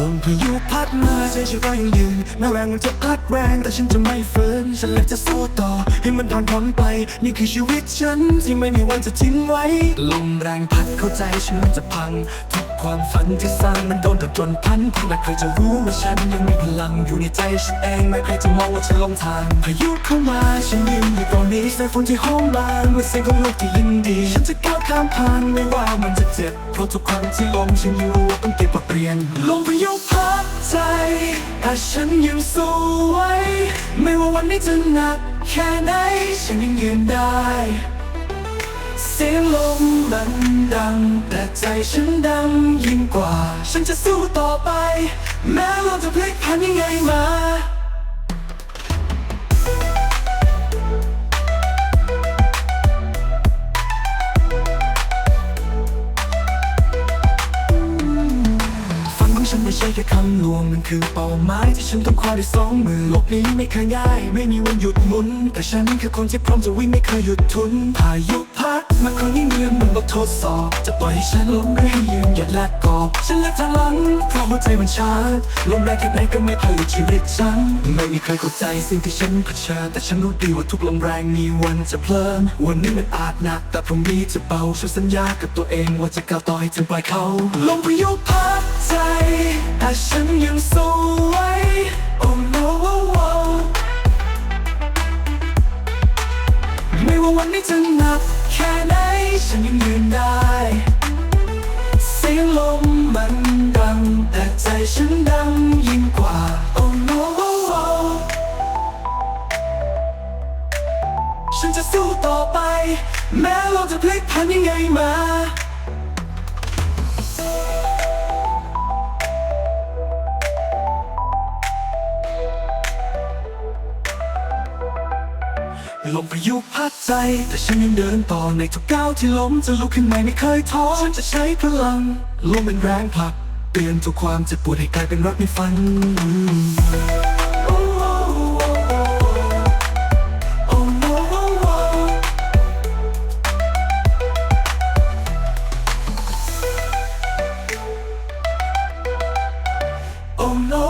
ลมพายุพัดมาใจฉันก็ยังยืนแม้แรงมันจะพัดแรงแต่ฉันจะไม่ฝืนฉันเลือกจะสู้ต่อ ให้มันผ่านพ้นไป นี่คือชีวิตฉันที่ไม่มีวันจะทิ้งไว้ ลมแรงพัดเข้าใจฉันมันจะพังทุก ความฝันที่สร้างมันโดนตัดจนพันคุณไม่เคยจะรู้ว่าฉันยังมีพลังอยู่ในใจฉันเองไม่เคยจะมองว่าฉันหลงทางพายุเข้ามาฉันยืนอยู่ตรงนี้สายฝนที่ห้องลางเมื่อเสียงของนกที่ยินดี ฉันจะก้าวข้ามผ่านไม่ว่ามันจะเจ็บเพราะทุกครั้งที่ลมฉันอยู่ว่าต้องเก็บบทเรียนลมพายุพัดใจแต่ฉันยังสู้ไว้ไม่ว่าวันนี้จะหนักแค่ไหนฉันยังยืนได้ เสียงลม มันดัง แต่ใจฉันดังยิ่งกว่า ฉันจะสู้ต่อไป แม้เราจะพลิกพันยังไงมาฝันของฉันไม่ใช่แค่คำลวงมันคือเป้าหมายที่ฉันต้องคว้าด้วยสองมือโลกนี้ไม่เคยง่าย ไม่มีวันหยุดหมุน แต่ฉันคือคนที่พร้อมจะวิ่งไม่เคยหยุดทุนพายุ มาครั้งนี้เหมือนมันบททดสอบ จะปล่อยให้ฉันล้มหรือให้ยืนหยัดและกอบฉันเลือกทางหลังเพราะหัวใจมันชาร์จลมแรงแค่ไหนก็ไม่พายุชีวิตฉัน ไม่มีใครเข้าใจสิ่งที่ฉันเผชิญแต่ฉันรู้ดีว่าทุกลมแรงมีวันจะเพลินวันนี้มันอาจหนัก แต่พรุ่งนี้จะเบาฉันสัญญากับตัวเองว่าจะก้าวต่อให้ถึงปลายเขาลมพายุพัดใจแต่ฉันยังสู้ไว้ Oh no oh, oh. ไม่ว่าวันนี้จะหนัก แค่ไหนฉันยังยืนได้ เสียงลมมันดัง แต่ใจฉันดังยิ่งกว่า Oh no oh, oh. ฉันจะสู้ต่อไป แม้เราจะพลิกผันยังไงมา ลมพายุพัดใจ แต่ฉันยังเดินต่อในทุกก้าวที่ล้มจะลุกขึ้นใหม่ไม่เคยท้อฉันจะใช้พลังลมเป็นแรงผลักเปลี่ยนทุกความเจ็บปวดให้กลายเป็นรักในฝัน Oh, no,